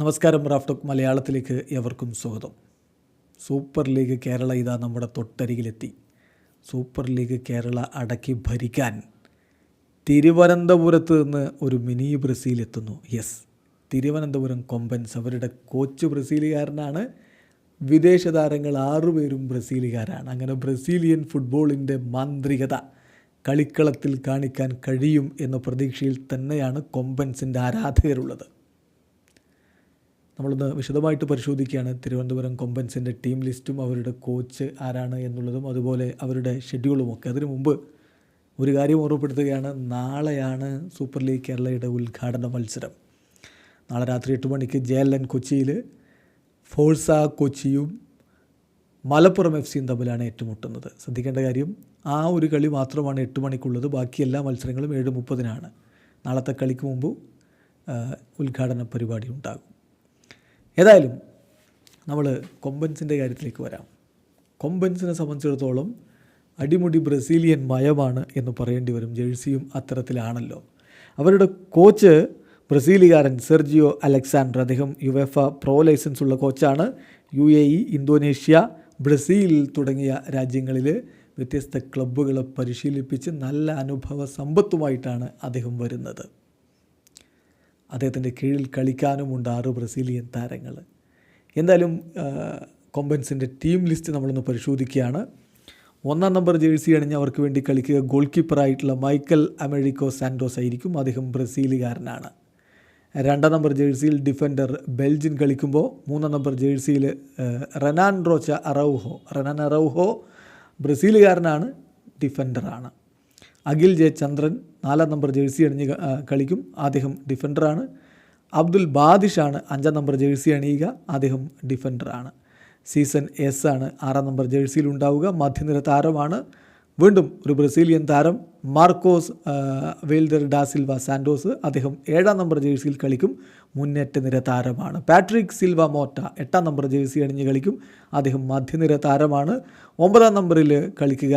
നമസ്കാരം റാഫ്റ്റോക്ക് മലയാളത്തിലേക്ക് എവർക്കും സ്വാഗതം. സൂപ്പർ ലീഗ് കേരള ഇതാ നമ്മുടെ തൊട്ടരികിലെത്തി. സൂപ്പർ ലീഗ് കേരള അടക്കി ഭരിക്കാൻ തിരുവനന്തപുരത്ത് നിന്ന് ഒരു മിനി ബ്രസീൽ എത്തുന്നു യെസ് തിരുവനന്തപുരം കൊമ്പൻസ് അവരുടെ കോച്ച് ബ്രസീലുകാരനാണ്. വിദേശ താരങ്ങൾ ആറുപേരും ബ്രസീലുകാരാണ്. അങ്ങനെ ബ്രസീലിയൻ ഫുട്ബോളിന്റെ മാന്ത്രികത കളിക്കളത്തിൽ കാണിക്കാൻ കഴിയും എന്ന പ്രതീക്ഷയിൽ തന്നെയാണ് കൊമ്പൻസിന്റെ ആരാധകരുള്ളത്. നമ്മളൊന്ന് വിശദമായിട്ട് പരിശോധിക്കുകയാണ് തിരുവനന്തപുരം കൊമ്പൻസിന്റെ ടീം ലിസ്റ്റും അവരുടെ കോച്ച് ആരാണ് എന്നുള്ളതും അതുപോലെ അവരുടെ ഷെഡ്യൂളും ഒക്കെ അതിനു മുമ്പ് ഒരു കാര്യം ഓർമ്മപ്പെടുത്തുകയാണ് നാളെയാണ് സൂപ്പർ ലീഗ് കേരളയുടെ ഉദ്ഘാടന മത്സരം. നാളെ രാത്രി എട്ട് മണിക്ക് ജെ എൽ എൻ കൊച്ചിയിൽ ഫോഴ്സ കൊച്ചിയും മലപ്പുറം എഫ് സിയും തമ്മിലാണ് ഏറ്റുമുട്ടുന്നത്. ശ്രദ്ധിക്കേണ്ട കാര്യം ആ ഒരു കളി മാത്രമാണ് എട്ട് മണിക്കുള്ളത് ബാക്കി എല്ലാ മത്സരങ്ങളും ഏഴ് മുപ്പതിനാണ്. നാളത്തെ കളിക്ക് മുമ്പ് ഉദ്ഘാടന പരിപാടി ഉണ്ടാകും. ഏതായാലും നമ്മൾ കൊമ്പൻസിന്റെ കാര്യത്തിലേക്ക് വരാം. കൊമ്പൻസിനെ സംബന്ധിച്ചിടത്തോളം അടിമുടി ബ്രസീലിയൻ മയമാണ് എന്ന് പറയേണ്ടി വരും. ജേഴ്സിയും അത്തരത്തിലാണല്ലോ. അവരുടെ കോച്ച് ബ്രസീലുകാരൻ സെർജിയോ അലക്സാണ്ടർ അദ്ദേഹം യുവെഫ പ്രോ ലൈസൻസ് ഉള്ള കോച്ചാണ്. U A E Indonesia Brazil തുടങ്ങിയ രാജ്യങ്ങളിൽ വ്യത്യസ്ത ക്ലബ്ബുകളെ പരിശീലിപ്പിച്ച് നല്ല അനുഭവ സമ്പത്തുമായിട്ടാണ് അദ്ദേഹം വരുന്നത്. അദ്ദേഹത്തിന്റെ കീഴിൽ കളിക്കാനുമുണ്ട് ആറ് ബ്രസീലിയൻ താരങ്ങൾ. എന്തായാലും കൊമ്പൻസിന്റെ ടീം ലിസ്റ്റ് നമ്മളൊന്ന് പരിശോധിക്കുകയാണ്. ഒന്നാം നമ്പർ ജേഴ്സി അണിഞ്ഞ് അവർക്ക് വേണ്ടി കളിക്കുക ഗോൾ കീപ്പറായിട്ടുള്ള മൈക്കൽ അമേരിക്കോ സാൻഡോസ് ആയിരിക്കും. അദ്ദേഹം ബ്രസീലുകാരനാണ്. രണ്ടാം നമ്പർ ജേഴ്സിയിൽ ഡിഫൻഡർ ബെൽജിൻ കളിക്കുമ്പോൾ മൂന്നാം number ജേഴ്സിയിൽ Renan Rocha Araujo Renan Araujo ബ്രസീലുകാരനാണ് ഡിഫൻഡറാണ്. അഖിൽ ജെ ചന്ദ്രൻ നാലാം നമ്പർ ജേഴ്സി അണിഞ്ഞ് കളിക്കും. അദ്ദേഹം ഡിഫൻഡറാണ് അബ്ദുൽ ബാദിഷാണ് അഞ്ചാം നമ്പർ ജേഴ്സി അണിയുക. അദ്ദേഹം ഡിഫൻഡറാണ് സീസൺ എസ് ആണ് ആറാം നമ്പർ ജേഴ്സിയിൽ ഉണ്ടാവുക. മധ്യനിര താരമാണ്. വീണ്ടും ഒരു ബ്രസീലിയൻ താരം മാർക്കോസ് ആ, വെയിൽഡർ ഡാസിൽവ സാൻഡോസ്. അദ്ദേഹം ഏഴാം നമ്പർ ജേഴ്സിയിൽ കളിക്കും. മുന്നേറ്റ നിര താരമാണ്. പാട്രിക് സിൽവ മോറ്റ എട്ടാം നമ്പർ ജേഴ്സി അണിഞ്ഞ് കളിക്കും. അദ്ദേഹം മധ്യനിര താരമാണ്. ഒമ്പതാം നമ്പറിൽ കളിക്കുക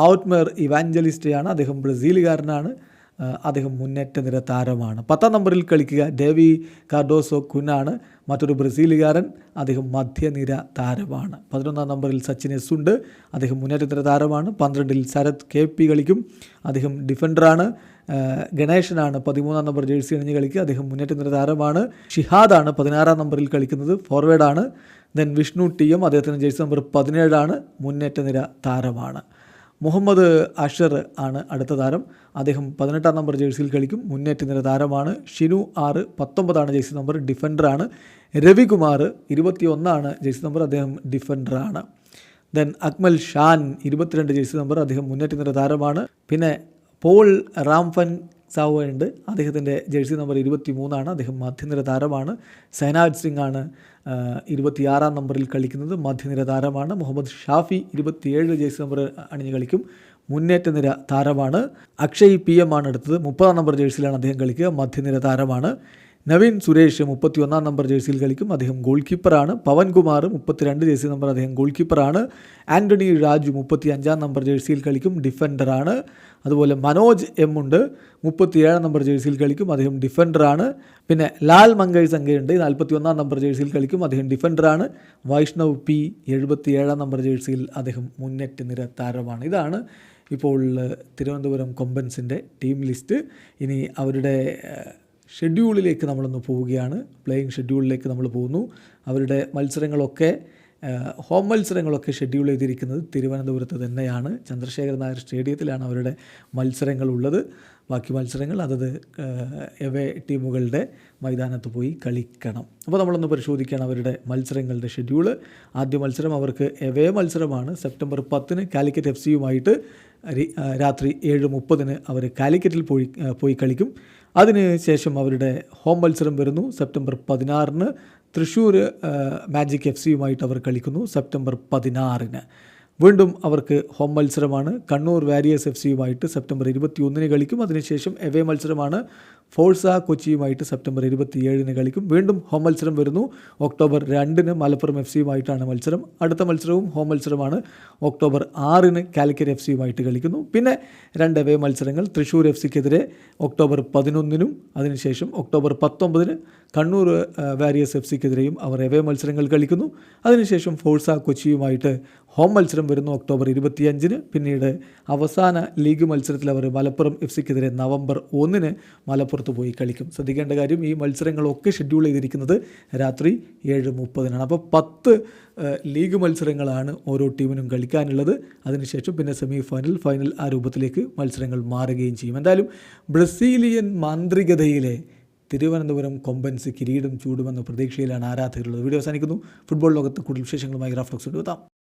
ഔട്ട്മർ ഇവാഞ്ചലിസ്റ്റയാണ്. അദ്ദേഹം ബ്രസീലുകാരനാണ്. അദ്ദേഹം മുന്നേറ്റ നിര താരമാണ്. പത്താം നമ്പറിൽ കളിക്കുക ഡേവി കാർഡോസോ കുനാണ്. മറ്റൊരു ബ്രസീലുകാരൻ അദ്ദേഹം മധ്യനിര താരമാണ്. പതിനൊന്നാം നമ്പറിൽ സച്ചിൻ എസ് ഉണ്ട്. അദ്ദേഹം മുന്നേറ്റ താരമാണ്. പന്ത്രണ്ടിൽ ശരത് കെ പി കളിക്കും. അദ്ദേഹം ഡിഫൻഡറാണ്. ഗണേശനാണ് പതിമൂന്നാം നമ്പർ ജേഴ്സി അണിഞ്ഞ് കളിക്കുക. അദ്ദേഹം മുന്നേറ്റ നിര താരമാണ്. ഷിഹാദാണ് പതിനാറാം നമ്പറിൽ കളിക്കുന്നത്. ഫോർവേഡാണ്. ദെൻ വിഷ്ണു ടി എം അദ്ദേഹത്തിന് ജേഴ്സി നമ്പർ പതിനേഴാണ്. മുന്നേറ്റ നിര താരമാണ്. മുഹമ്മദ് അഷർ ആണ് അടുത്ത താരം. അദ്ദേഹം പതിനെട്ടാം നമ്പർ ജേഴ്സിയിൽ കളിക്കും. മുന്നേറ്റ നിര താരമാണ്. ഷിനു ആറ് പത്തൊമ്പതാണ് ജേഴ്സി നമ്പർ ഡിഫൻഡറാണ് രവികുമാർ ഇരുപത്തി ഒന്നാണ് ജേഴ്സി നമ്പർ അദ്ദേഹം ഡിഫൻഡറാണ് ദെൻ അക്മൽ ഷാൻ ഇരുപത്തിരണ്ട് ജേഴ്സി നമ്പർ അദ്ദേഹം മുന്നേറ്റ നിര താരമാണ്. പിന്നെ പോൾ റാംഫൻ സാവോ ഉണ്ട് അദ്ദേഹത്തിന്റെ ജേഴ്സി നമ്പർ ഇരുപത്തി മൂന്നാണ് അദ്ദേഹം മധ്യനിര താരമാണ്. സൈനാജ് സിംഗ് ആണ്. ഇരുപത്തിയാറാം നമ്പറിൽ കളിക്കുന്നത് മധ്യനിര താരമാണ്. മുഹമ്മദ് ഷാഫി ഇരുപത്തിയേഴ് ജേഴ്സി നമ്പർ അണിഞ്ഞ് കളിക്കും. മുന്നേറ്റ നിര താരമാണ്. അക്ഷയ് പി എം ആണ് എടുത്തത്. മുപ്പതാം നമ്പർ ജേഴ്സിയിലാണ് അദ്ദേഹം കളിക്കുക. മധ്യനിര താരമാണ്. നവീൻ സുരേഷ് മുപ്പത്തി ഒന്നാം നമ്പർ ജേഴ്സിയിൽ കളിക്കും. അദ്ദേഹം ഗോൾ കീപ്പറാണ് പവൻകുമാർ മുപ്പത്തിരണ്ട് ജേഴ്സി നമ്പർ അദ്ദേഹം ഗോൾ കീപ്പറാണ് ആന്റണി രാജു മുപ്പത്തി അഞ്ചാം നമ്പർ ജേഴ്സിയിൽ കളിക്കും. ഡിഫൻഡറാണ്. അതുപോലെ മനോജ് എം ഉണ്ട്. മുപ്പത്തിയേഴാം നമ്പർ ജേഴ്സിയിൽ കളിക്കും. അദ്ദേഹം ഡിഫൻഡറാണ്. പിന്നെ ലാൽ മങ്കൈ സംഖ്യയുണ്ട് നാൽപ്പത്തി ഒന്നാം നമ്പർ ജേഴ്സിയിൽ കളിക്കും. അദ്ദേഹം ഡിഫൻഡറാണ്. വൈഷ്ണവ് പി എഴുപത്തി ഏഴാം നമ്പർ ജേഴ്സിയിൽ അദ്ദേഹം മുന്നേറ്റ നിര താരമാണ്. ഇതാണ് ഇപ്പോൾ തിരുവനന്തപുരം കൊമ്പൻസിന്റെ ടീം ലിസ്റ്റ്. ഇനി അവരുടെ ഷെഡ്യൂളിലേക്ക് നമ്മളൊന്ന് പോവുകയാണ്. പ്ലേയിങ് ഷെഡ്യൂളിലേക്ക് നമ്മൾ പോകുന്നു. അവരുടെ മത്സരങ്ങളൊക്കെ ഹോം മത്സരങ്ങളൊക്കെ ഷെഡ്യൂൾ ചെയ്തിരിക്കുന്നത് തിരുവനന്തപുരത്ത് തന്നെയാണ്. ചന്ദ്രശേഖരൻ നായർ സ്റ്റേഡിയത്തിലാണ് അവരുടെ മത്സരങ്ങളുള്ളത്. ബാക്കി മത്സരങ്ങൾ അതത് എവേ ടീമുകളുടെ മൈതാനത്ത് പോയി കളിക്കണം. അപ്പോൾ നമ്മളൊന്ന് പരിശോധിക്കുകയാണ് അവരുടെ മത്സരങ്ങളുടെ ഷെഡ്യൂൾ ആദ്യ മത്സരം അവർക്ക് എവേ മത്സരമാണ്. സെപ്റ്റംബർ പത്തിന് കാലിക്കറ്റ് എഫ് സിയുമായിട്ട് രാത്രി ഏഴ് മുപ്പതിന് അവർ കാലിക്കറ്റിൽ പോയി പോയി കളിക്കും. അതിന് ശേഷം അവരുടെ ഹോം മത്സരം വരുന്നു. സെപ്റ്റംബർ പതിനാറിന് തൃശ്ശൂർ മാജിക് എഫ് സിയുമായിട്ട് അവർ കളിക്കുന്നു. സെപ്റ്റംബർ പതിനാറിന്. വീണ്ടും അവർക്ക് ഹോം മത്സരമാണ്. കണ്ണൂർ വാരിയേഴ്സ് എഫ് സിയുമായിട്ട് സെപ്റ്റംബർ ഇരുപത്തി ഒന്നിന് കളിക്കും അതിനുശേഷം എവേ മത്സരമാണ്. ഫോഴ്സ കൊച്ചിയുമായിട്ട് സെപ്റ്റംബർ ഇരുപത്തിയേഴിന് കളിക്കും. വീണ്ടും ഹോം മത്സരം വരുന്നു. ഒക്ടോബർ രണ്ടിന് മലപ്പുറം എഫ് സിയുമായിട്ടാണ് മത്സരം. അടുത്ത മത്സരവും ഹോം മത്സരമാണ്. ഒക്ടോബർ ആറിന് കാലിക്കറ്റ് എഫ് സിയുമായിട്ട് കളിക്കുന്നു. പിന്നെ രണ്ട് അവേ മത്സരങ്ങൾ. തൃശ്ശൂർ എഫ് സിക്കെതിരെ ഒക്ടോബർ പതിനൊന്നിനും അതിനുശേഷം ഒക്ടോബർ പത്തൊമ്പതിന് കണ്ണൂർ വാരിയസ് എഫ് സിക്കെതിരെയും അവർ എവേ മത്സരങ്ങൾ കളിക്കുന്നു. അതിനുശേഷം ഫോഴ്സ കൊച്ചിയുമായിട്ട് ഹോം മത്സരം വരുന്നു ഒക്ടോബർ ഇരുപത്തിയഞ്ചിന്. പിന്നീട് അവസാന ലീഗ് മത്സരത്തിൽ അവർ മലപ്പുറം എഫ് സിക്കെതിരെ നവംബർ ഒന്നിന് മലപ്പുറത്ത് പോയി കളിക്കും. ശ്രദ്ധിക്കേണ്ട കാര്യം ഈ മത്സരങ്ങളൊക്കെ ഷെഡ്യൂൾ ചെയ്തിരിക്കുന്നത് രാത്രി ഏഴ് മുപ്പതിനാണ്. അപ്പോൾ പത്ത് ലീഗ് മത്സരങ്ങളാണ് ഓരോ ടീമിനും കളിക്കാനുള്ളത്. അതിനുശേഷം പിന്നെ സെമി ഫൈനൽ ഫൈനൽ ആ രൂപത്തിലേക്ക് മത്സരങ്ങൾ മാറുകയും ചെയ്യും. എന്തായാലും ബ്രസീലിയൻ മാന്ത്രികതയിലെ തിരുവനന്തപുരം കൊമ്പൻസ് കിരീടം ചൂടുമെന്ന പ്രതീക്ഷയിലാണ് ആരാധകരുള്ളത്. വീഡിയോ അവസാനിക്കുന്നു. ഫുട്ബോൾ ലോകത്ത് കൂടുതൽ വിശേഷങ്ങളുമായി ഗ്രാഫ്ലോക്സ് എത്താം.